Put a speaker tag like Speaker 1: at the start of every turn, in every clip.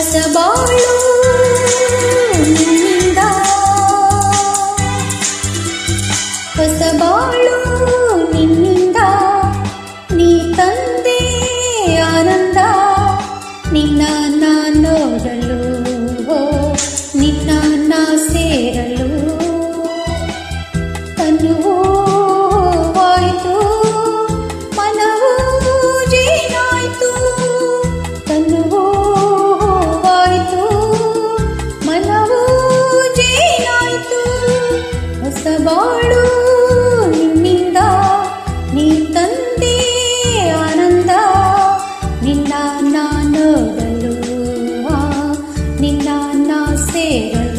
Speaker 1: ಕಸಬಾಳು ನಿನ್ನಿಂದ ಕಸಬಾಳು ನಿನ್ನಿಂದ Pero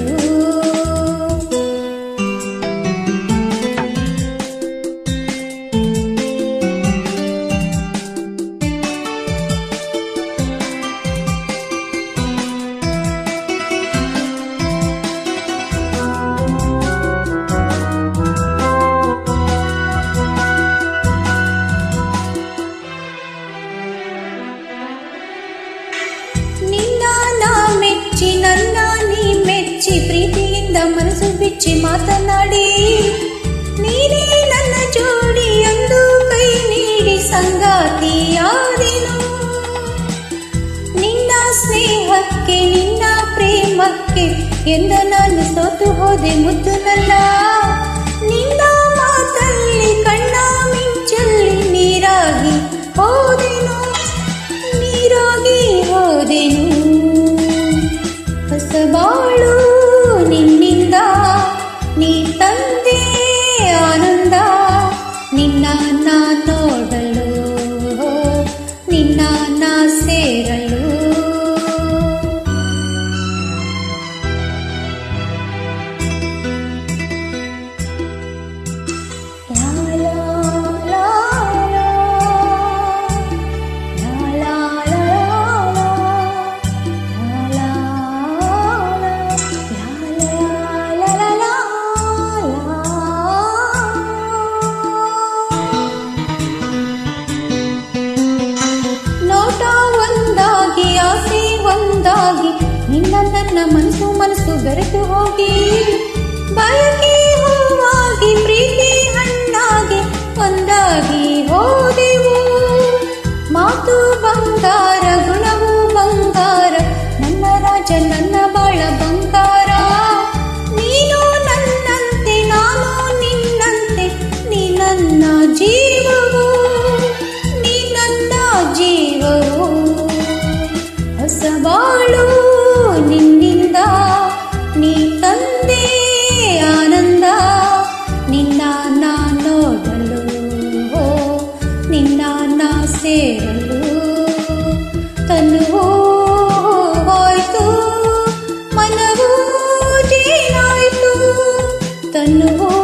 Speaker 1: ಪತಿಯಾದೆನು ನಿನ್ನ ಸ್ನೇಹಕ್ಕೆ, ನಿನ್ನ ಪ್ರೇಮಕ್ಕೆ ಎಂದು ನಾನು ಸೋತು ಹೋದೆ ಮುದ್ದು ನಿನ್ನ ಮಾತಲ್ಲಿ ಕಣ್ಣ ಮಿಂಚಲ್ಲಿ ನೀರಾಗಿ ನನ್ನ ಮನಸ್ಸು ಮನಸ್ಸು ಬೆರೆತು ಹೋಗಿ ಬಾಯ হয়তো মানব যে নয়তো তন্নবো